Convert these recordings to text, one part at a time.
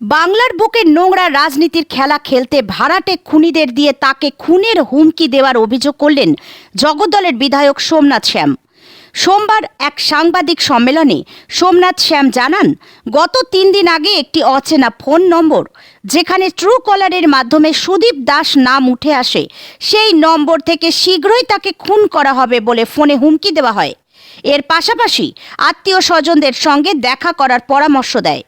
বাংলার বুকে নোংরা রাজনীতির খেলা খেলতে ভাড়াটে খুনিদের দিয়ে তাকে খুনের হুমকি দেওয়ার অভিযোগ করলেন জগদ্দলের বিধায়ক সোমনাথ শ্যাম। সোমবার এক সাংবাদিক সম্মেলনে সোমনাথ শ্যাম জানান, গত তিন দিন আগে একটি অচেনা ফোন নম্বর, যেখানে ট্রু কলারের মাধ্যমে সুদীপ দাস নাম উঠে আসে, সেই নম্বর থেকে শীঘ্রই তাকে খুন করা হবে বলে ফোনে হুমকি দেওয়া হয়। এর পাশাপাশি আত্মীয় স্বজনদের সঙ্গে দেখা করার পরামর্শ দেয়।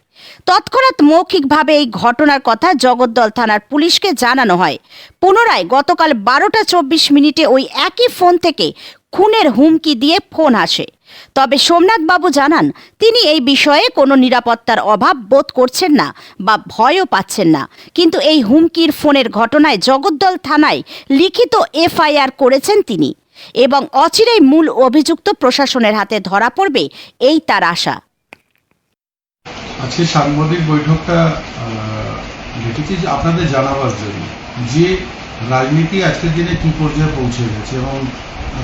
তৎক্ষণাৎ মৌখিকভাবে এই ঘটনার কথা জগদ্দল থানার পুলিশকে জানানো হয়। পুনরায় গতকাল বারোটা চব্বিশ মিনিটে ওই একই ফোন থেকে খুনের হুমকি দিয়ে ফোন আসে। তবে সোমনাথ বাবু জানান, তিনি এই বিষয়ে কোনো নিরাপত্তার অভাব বোধ করছেন না বা ভয়ও পাচ্ছেন না। কিন্তু এই হুমকির ফোনের ঘটনায় জগদ্দল থানায় লিখিত এফআইআর করেছেন তিনি এবং অচিরেই মূল অভিযুক্ত প্রশাসনের হাতে ধরা পড়বে এই তার আশা। আজকে সাংবাদিক বৈঠকটা যে আপনাদের জানাবার জন্য যে রাজনীতি আজকের দিনে কি পর্যায়ে পৌঁছে গেছে এবং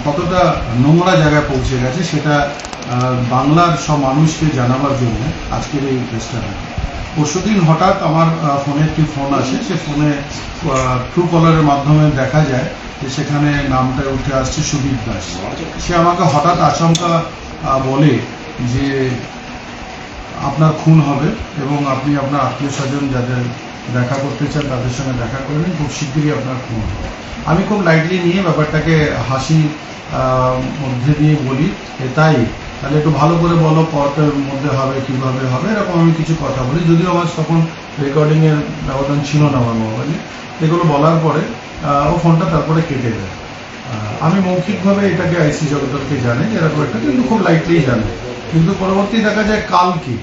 কতটা নোংরা জায়গায় পৌঁছে গেছে সেটা বাংলার সব মানুষকে জানাবার জন্য আজকের এই প্রেসটা পরশুদিন হঠাৎ আমার ফোনে একটি ফোন আসে সে ফোনে ট্রু কলারের মাধ্যমে দেখা যায় যে সেখানে নামটা উঠে আসছে সুদীপ দাস। সে আমাকে হঠাৎ আহ, বলে যে আপনার খুন হবে এবং আপনি আপনার আত্মীয় স্বজন যাদের দেখা করতে চান, তাদের সঙ্গে দেখা করবেন খুব শিগগিরই আপনার খুন হবে। আমি খুব লাইটলি নিয়ে ব্যাপারটাকে হাসি মধ্যে দিয়ে বলি তাই, তাহলে একটু ভালো করে বলো কতের মধ্যে হবে, কীভাবে হবে, এরকম আমি কিছু কথা বলি। যদিও আমার তখন রেকর্ডিংয়ের ব্যবধান ছিল না আমার মোবাইলে এগুলো বলার পরে ও ফোনটা তারপরে কেটে দেয়। আমি মৌখিকভাবে এটাকে আইসি জগদলকে জানে এরকম একটা, কিন্তু খুব লাইটলি জানে কিন্তু পরবর্তী দেখা যায় কালকে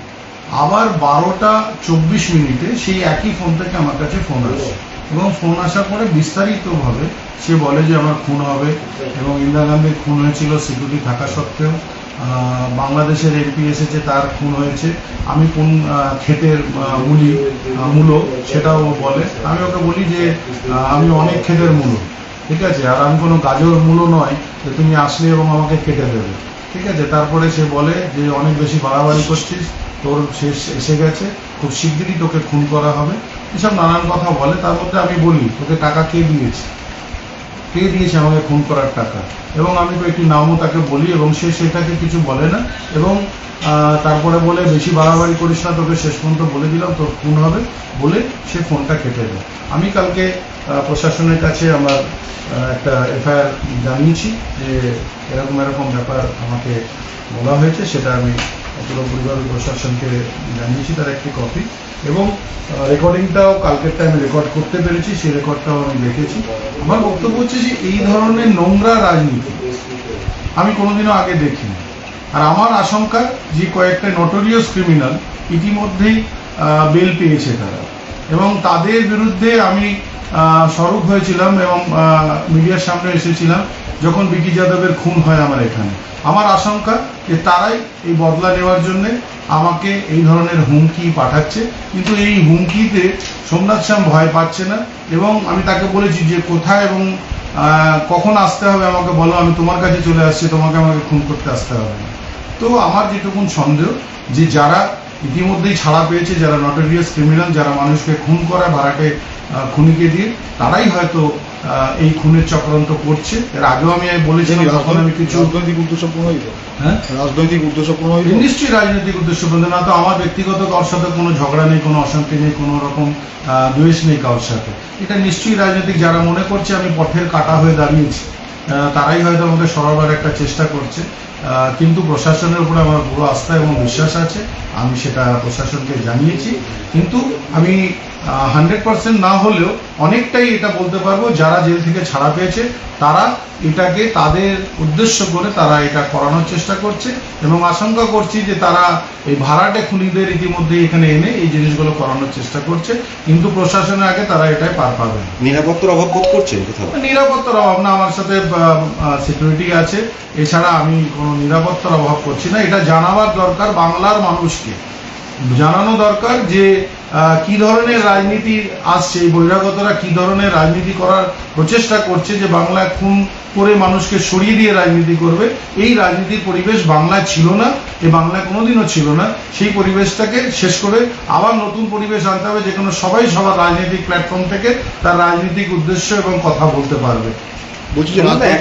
আবার বারোটা চব্বিশ মিনিটে সেই একই ফোন থেকে আমার কাছে ফোন আসে। এবং ফোন আসার পরে বিস্তারিতভাবে সে বলে যে আমার খুন হবে এবং ইন্দিরা গান্ধীর খুন হয়েছিল সিকিউরিটি থাকা সত্ত্বেও। বাংলাদেশের এমপি এসেছে তার খুন হয়েছে। আমি কোন ক্ষেতের মূলি মূলো সেটাও ও বলে। আমি ওকে বলি যে আমি অনেক ক্ষেতের মূলো ঠিক আছে? আর আমি কোনো গাজর মূল্য নয় যে তুমি আসলে এবং আমাকে কেটে দেবে ঠিক আছে? তারপরে সে বলে যে অনেক বেশি বাড়াবাড়ি করছিস তোর শেষ এসে গেছে, খুব শিগগিরই তোকে খুন করা হবে। এসব নানান কথা বলে, তার মধ্যে আমি বলি, তোকে টাকা কে দিয়েছে? কে দিয়েছে আমাকে খুন করার টাকা? এবং আমি একটি নামও তাকে বলি, এবং সে সেটাকে কিছু বলে না। এবং তারপরে বলে, বেশি বাড়াবাড়ি করিস না, তোকে শেষ পর্যন্ত বলে দিলাম, তোর খুন হবে, বলে সে ফোনটা কেটে দেয়। আমি কালকে প্রশাসনের কাছে আমার একটা এফআইআর জানিয়েছি যে এরকম এরকম ব্যাপার আমাকে বলা হয়েছে, সেটা আমি পুরো পরিবার প্রশাসনকে জানিয়েছি তার একটি কপি এবং রেকর্ডিংটাও কালকের টাইমে রেকর্ড করতে পেরেছি, সেই রেকর্ডটাও আমি দেখেছি। আমার বক্তব্য হচ্ছে যে এই ধরনের নোংরা রাজনীতি আমি কোনোদিনও আগে দেখিনি। আর আমার আশঙ্কা যে কয়েকটা নটোরিয়াস ক্রিমিনাল ইতিমধ্যেই বেল পেয়েছে তারা। এবং তাদের বিরুদ্ধে আমি সরব হয়েছিলাম এবং মিডিয়ার সামনে এসেছিলাম, যখন বিকি যাদবের খুন হয় আমার এখানে। আমার আশঙ্কা যে তারাই এই বদলা নেওয়ার জন্য আমাকে এই ধরনের হুমকি পাঠাচ্ছে, কিন্তু এই হুমকিতে সোমনাথ শ্যাম ভয় পাচ্ছে না এবং আমি তাকে বলেছি যে কোথায় এবং কখন আসতে হবে আমাকে বলো, আমি তোমার কাছে চলে আসছি, তোমাকে আমাকে খুন করতে আসতে হবে না। তো আমার যেটুকুন সন্দেহ যে যারা ইতিমধ্যেই ছাড়া পেয়েছে যারা নটোরিয়াস ক্রিমিনাল যারা মানুষকে খুন করা ভাড়াটে খুনিকে দিয়ে তারাই হয়তো এই খুনের চক্রান্ত করছে। এর আগেও আমি বলেছিলাম তখন আমি কিছু রাজনৈতিক উদ্দেশ্য পূর্ণ হইব হ্যাঁ? রাজনৈতিক উদ্দেশ্য পূর্ণ হইব নিশ্চয়ই রাজনৈতিক উদ্দেশ্য বলতে না তো আমার ব্যক্তিগত কারোর সাথে কোনো ঝগড়া নেই কোনো অশান্তি নেই কোনো রকম দ্বেষ নেই কারোর সাথে। এটা নিশ্চয়ই রাজনৈতিক যারা মনে করছে আমি পথের কাটা হয়ে দাঁড়িয়েছি তারাই হয়তো আমাকে সরাবার একটা চেষ্টা করছে। কিন্তু প্রশাসনের উপরে আমার পুরো আস্থা এবং বিশ্বাস আছে। আমি সেটা প্রশাসনকে জানিয়েছি। কিন্তু আমি হান্ড্রেড পার্সেন্ট না হলেও অনেকটাই এটা বলতে পারব যারা জেল থেকে ছাড়া পেয়েছে তারা এটাকে তাদের উদ্দেশ্য করে তারা এটা করানোর চেষ্টা করছে এবং আশঙ্কা করছি যে তারা এই ভাড়াটে খুনিদের ইতিমধ্যে এখানে এনে এই জিনিসগুলো করানোর চেষ্টা করছে কিন্তু প্রশাসনের আগে তারা এটাই পার পাবে নিরাপত্তার অভাব বোধ করছেন নিরাপত্তার অভাব না আমার সাথে সিকিউরিটি আছে। এছাড়া আমি কোনো নিরাপত্তার অভাব করছি না। এটা জানাবার দরকার বাংলার মানুষকে। জানানো দরকার যে কি ধরনের রাজনীতি আসছে, এই বহিরাগতরা কি ধরনের রাজনীতি করার প্রচেষ্টা করছে যে বাংলায় খুন করে মানুষকে সরিয়ে দিয়ে রাজনীতি করবে। এই রাজনীতির পরিবেশ বাংলায় ছিল না এই বাংলায় কোনোদিনও ছিল না। সেই পরিবেশটাকে শেষ করে আবার নতুন পরিবেশ আনতে হবে, যেখানে সবাই সবার রাজনৈতিক প্ল্যাটফর্ম থেকে তার রাজনৈতিক উদ্দেশ্য এবং কথা বলতে পারবে। বলছি যে রাজনৈতিক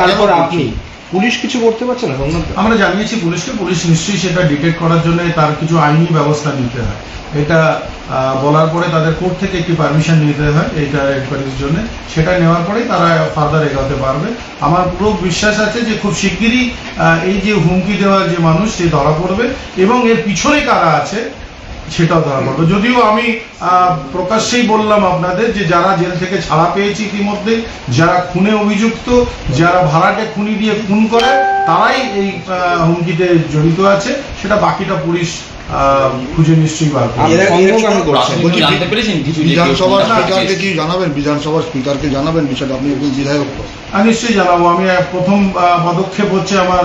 তারপর আপনি। পুলিশ কিছু করতে পারছে না আমরা জানিয়েছি পুলিশকে পুলিশ নিশ্চয়ই সেটা ডিটেক্ট করার জন্য তার কিছু আইনি ব্যবস্থা নিতে হয়। এটা বলার পরে তাদের কোর্ট থেকে একটি পারমিশন নিতে হয় এইটা এনকোয়ারির জন্য। সেটা নেওয়ার পরেই তারা ফার্দার এগোতে পারবে। আমার পুরো বিশ্বাস আছে যে খুব শিগগিরই এই যে হুমকি দেওয়ার যে মানুষ সে ধরা পড়বে। এবং এর পিছনে কারা আছে সেটাও ধরা পড়বে যদিও আমি প্রকাশ্যেই বললাম আপনাদের যে যারা জেল থেকে ছাড়া পেয়েছি ইতিমধ্যে, যারা খুনে অভিযুক্ত, যারা ভাড়াটে খুনি দিয়ে খুন করে, তারাই এই হুমকিতে জড়িত আছে। সেটা বাকিটা পুলিশ খুঁজে নিশ্চয়ই বার কি বিধানসভার স্পিকারকে জানাবেন? বিধানসভার স্পিকারকে জানাবেন বিষয়টা? আপনি একজন বিধায়ক নিশ্চয়ই জানাব। আমি প্রথম পদক্ষেপ হচ্ছে আমার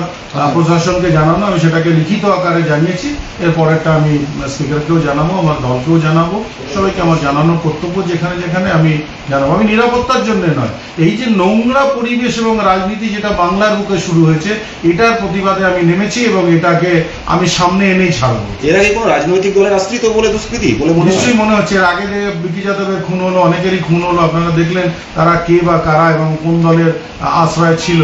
প্রশাসনকে জানানো। আমি সেটাকে লিখিত আকারে জানিয়েছি। এর পরেরটা আমি স্পিকারকেও জানাব আমার দলকেও জানাব। সবাইকে আমার জানানোর কর্তব্য যেখানে যেখানে আমি জানাব। আমি নিরাপত্তার জন্য নয়। এই যে নোংরা পরিবেশ এবং রাজনীতি যেটা বাংলার বুকে শুরু হয়েছে এটার প্রতিবাদে আমি নেমেছি এবং এটাকে আমি সামনে এনেই ছাড়বো। এর কি কোনো রাজনৈতিক দলের আশ্রিত বলে দুষ্কৃতি, বলে মনে নিশ্চয়ই মনে হচ্ছে, এর আগে যে বিকি যাদবের খুন হলো, অনেকেরই খুন হলো, আপনারা দেখলেন তারা কে বা কারা এবং কোন দলের আশ্রয় ছিল।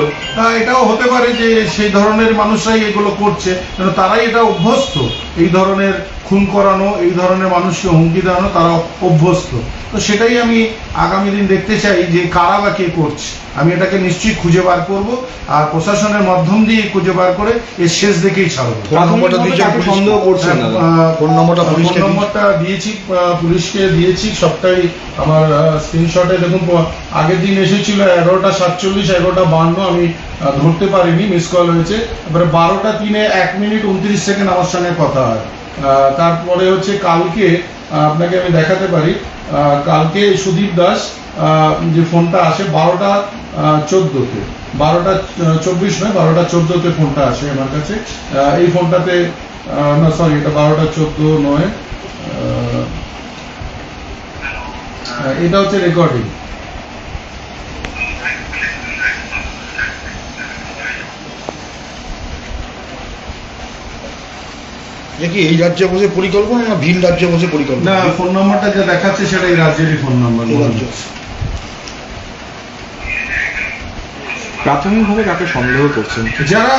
এটাও হতে পারে যে সেই ধরনের মানুষরাই এগুলো করছে, কেন তারাই এটা অভ্যস্ত, এই ধরনের খুন করানো এই ধরনের মানুষকে হুমকি দেওয়ানো তারা অভ্যস্ত। তো সেটাই আমি আগামী দিন দেখতে চাই যে কারা বা কে করছে। আমি এটাকে নিশ্চয়ই খুঁজে বার করব আর প্রশাসনের মাধ্যম দিয়ে খুঁজে বার করে এর শেষ দেখেই ছাড়বো। ফোন নম্বরটা দিয়েছি। পুলিশকে দিয়েছি সবটাই আমার স্ক্রিনশটে দেখুন আগের দিন এসেছিল এগারোটা সাতচল্লিশ এগারোটা বান্ন আমি ধরতে পারিনি মিস কল হয়েছে। এবারে বারোটা তিনে এক মিনিট উনত্রিশ সেকেন্ড আমার সঙ্গে কথা হয়। তারপরে হচ্ছে কালকে আপনাকে আমি দেখাতে পারি কালকে সুদীপ দাস যে ফোনটা আসে বারোটা চোদ্দোতে, বারোটা চব্বিশ নয়, বারোটা চোদ্দোতে ফোনটা আসে আমার কাছে। এই ফোনটাতে না সরি এটা বারোটা চোদ্দ নয় এটা হচ্ছে রেকর্ডিং এ কি এই রাজ্যে বসে পরিকল্পনা না ভিন রাজ্যে বসে পরিকল্পনা? না ফোন নম্বরটা যা দেখাচ্ছে সেটা এই রাজ্যেরই ফোন নম্বর রাজ্য। প্রাথমিকভাবে কাকে সন্দেহ করছেন? যারা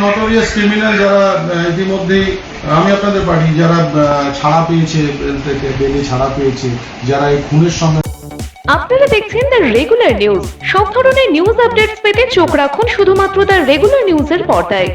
নটোরিয়াস ক্রিমিনাল যারা আহ, ইতিমধ্যেই আমি আপনাদের পাঠি যারা ছাড়া পেয়েছে থেকে বেলে ছাড়া পেয়েছে যারা এই খুনের সঙ্গে আপনারা দেখছেন দ্য রেগুলার নিউজ সব ধরনের নিউজ আপডেটস পেতে চোখ রাখুন শুধুমাত্র দ্য রেগুলার নিউজের পর্দায়।